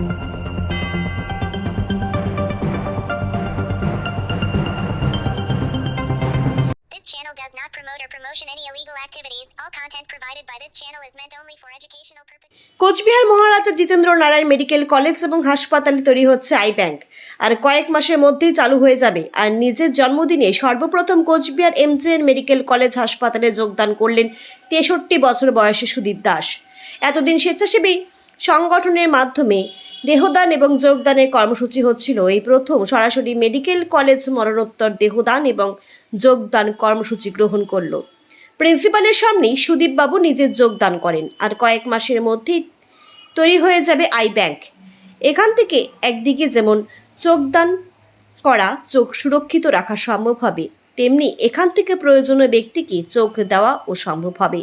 This channel does not promote or promotion any illegal activities. All content provided by this channel is meant only for educational purposes. Cooch Behar Maharaja Jitendra Narayan medical college এবং হাসপাতালে তৈরি হচ্ছে I bank আর কয়েক মাসের মধ্যেই চালু হয়ে যাবে আর নিজের জন্মদিনে সর্বপ্রথম কোচবিহার এমজেএন মেডিকেল কলেজ হাসপাতালে যোগদান করলেন তেষট্টি বছর বয়সী সুদীপ দাস এতদিন স্বেচ্ছাসেবী সংগঠনের মাধ্যমে দেহদান এবং যোগদানের কর্মসূচি হচ্ছিল এই প্রথম। সরাসরি মেডিকেল কলেজ মরণোত্তর দেহদান এবং যোগদান কর্মসূচি গ্রহণ করল। প্রিন্সিপালের সামনেই সুদীপবাবু নিজের যোগদান করেন আর কয়েক মাসের মধ্যেই তৈরি হয়ে যাবে আই ব্যাংক। এখান থেকে একদিকে যেমন চোখদান করা, চোখ সুরক্ষিত রাখা সম্ভব হবে তেমনি এখান থেকে প্রয়োজনীয় ব্যক্তিকে চোখ দেওয়া ও সম্ভব হবে।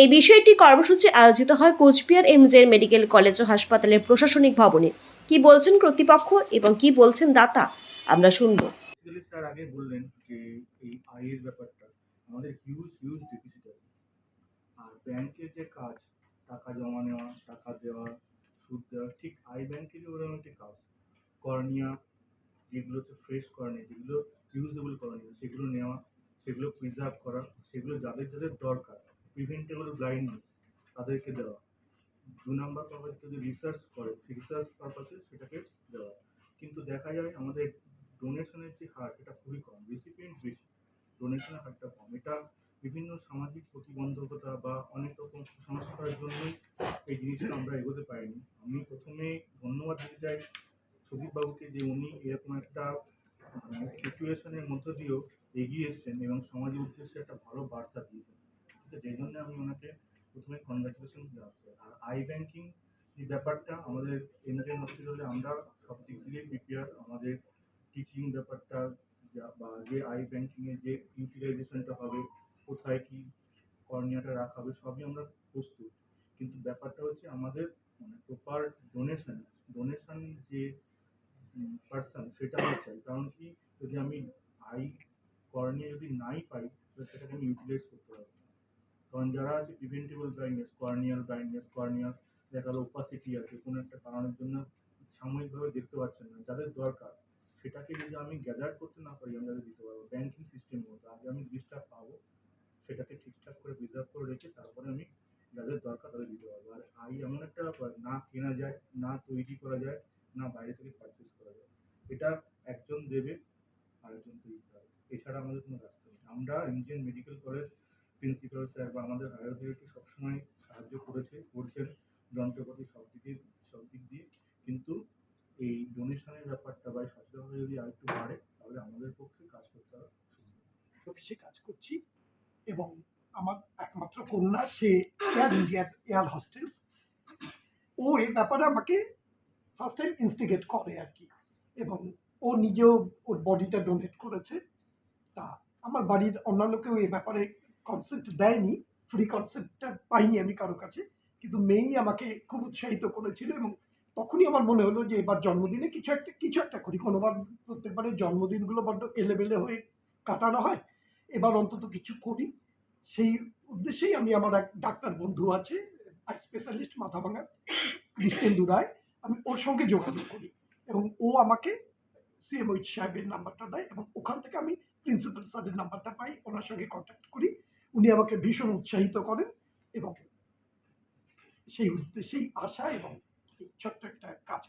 এই বিষয়টি কর্মসূচি আয়োজিত হয় কোচবিহার এমজের মেডিকেল কলেজ ও হাসপাতালের প্রশাসনিক ভবনে। কি বলছেন কর্তৃপক্ষ এবং কি বলছেন দাতা? আমরা শুনব। ব্যাংকের যে কাজ, টাকা জমা নেওয়া, টাকা দেওয়া, সুদ দেওয়া, ঠিক আই ব্যাংকেরই ওরকম একটি কাজ। কর্নিয়া যেগুলো হচ্ছে ফ্রেশ কর্নিয়া, যেগুলো ইউজেবল কর্নিয়া সেগুলো নেওয়া, সেগুলো প্রিজার্ভ করা, সেগুলো যাদের যাদের দরকার প্রিভেন্টেবল ব্লাইন্ডনেস তাদেরকে দেওয়া। দু নাম্বার পারপাস যদি রিসার্চ করে রিসার্চ পারপাসে সেটাকে দেওয়া। কিন্তু দেখা যায় আমাদের ডোনেশনের যে হার, এটা খুবই কম রেসিপিয়েন্ট বেশি। ডোনেশনের হারটা কম। এটা বিভিন্ন সামাজিক প্রতিবন্ধকতা বা অনেক রকম কুসংস্কারের জন্যই এই জিনিসটা আমরা এগোতে পারিনি। আমি প্রথমে ধন্যবাদ দিতে চাই সুদীপ বাবুকে যে উনি এরকম একটা সিচুয়েশনের মধ্য দিয়েও এগিয়ে এসেছেন এবং সমাজের উদ্দেশ্যে একটা ভালো বার্তা দিয়েছেন। যেই জন্য আমি ওনাকে প্রথমে কনগ্রাচুলেশন জানাচ্ছি। আর আই ব্যাংকিং এই ব্যাপারটা আমাদের এনআরএন হসপিটালে আমরা সব দিক থেকে প্রিপেয়ার আমাদের টিচিং ব্যাপারটা যা- বা যে আই ব্যাংকিং এর যে ইউটিলাইজেশনটা হবে, কোথায় কি কর্নিয়াটা রাখা হবে, সবই আমরা প্রস্তুত। কিন্তু ব্যাপারটা হচ্ছে আমাদের মানে প্রপার ডোনেশন ডোনেশন যে পার্সন সেটা আমার চাই। কারণ কি, যদি আমি আই কর্নিয়া যদি নাই পাই, তাহলে সেটাকে আমি ইউটিলাইজ করতে পারব। কারণ যারা আছে preventable blindness corneal blindness corneal দেখা গেলো ওপাসিটি আছে, কোনো একটা কারণের জন্য সাময়িকভাবে দেখতে পাচ্ছেন না, যাদের দরকার, সেটাকে যদি আমি গ্যাদার করতে না পারি, আমি তাদের দিতে পারব। ব্যাংকিং সিস্টেম মতো, আগে আমি জিনিসটা পাবো, সেটাকে ঠিকঠাক করে প্রিজার্ভ করে রেখে তারপরে আমি যাদের দরকার তাদের দিতে পারব। আর আই এমন একটা ব্যাপার, না কেনা যায়, না তৈরি করা যায়, না বাইরে থেকে পারচেস এটা একজন দেবে, আরেকজন এছাড়া আমাদের কোনো রাস্তা নেই। আমরা Indian medical college principal sir বা আমাদের হায়ার অথরিটি সবসময় সাহায্য করেছে, করছেন। যন্ত্রপাতি সব দিকে, সব দিক দিয়ে। কিন্তু এই ডোনেশনের ব্যাপারটা বা সচেতনতা যদি আরেকটু বাড়ে, তাহলে আমাদের পক্ষে কাজ করতে হবে। অফিসে কাজ করছি এবং আমার একমাত্র কন্যা, সে এয়ার ইন্ডিয়ার এয়ার হোস্টেস ও এই ব্যাপারে আমাকে ফার্স্ট টাইম ইনস্টিগেট করে আর কি। নিজেও ওর বডিটা ডোনেট করেছে। তা আমার বাড়ির অন্যান্য কেউ এই ব্যাপারে কনসেপ্ট দেয়নি ফ্রি কনসেপ্টটা পাইনি আমি কারও কাছে, কিন্তু মেয়েই আমাকে খুব উৎসাহিত করেছিল এবং তখনই আমার মনে হলো যে এবার জন্মদিনে কিছু একটা কিছু একটা করি। কোনোবার প্রত্যেকবারের জন্মদিনগুলো বড্ড এলেবেলে হয়ে কাটানো হয়, এবার অন্তত কিছু করি। সেই উদ্দেশ্যেই আমি আমার এক ডাক্তার বন্ধু আছে আই স্পেশালিস্ট মাথা ভাঙার কৃষ্ণেন্দু রায়, আমি ওর সঙ্গে যোগাযোগ করি এবং ও আমাকে সিএমওইচ সাহেবের নাম্বারটা দেয় এবং ওখান থেকে আমি প্রিন্সিপাল স্যারের নাম্বারটা পাই, ওনার সঙ্গে কন্ট্যাক্ট করি। উনি আমাকে ভীষণ উৎসাহিত করেন এবং সেই উদ্দেশ্যেই আশা এবং ছোট্ট একটা কাজ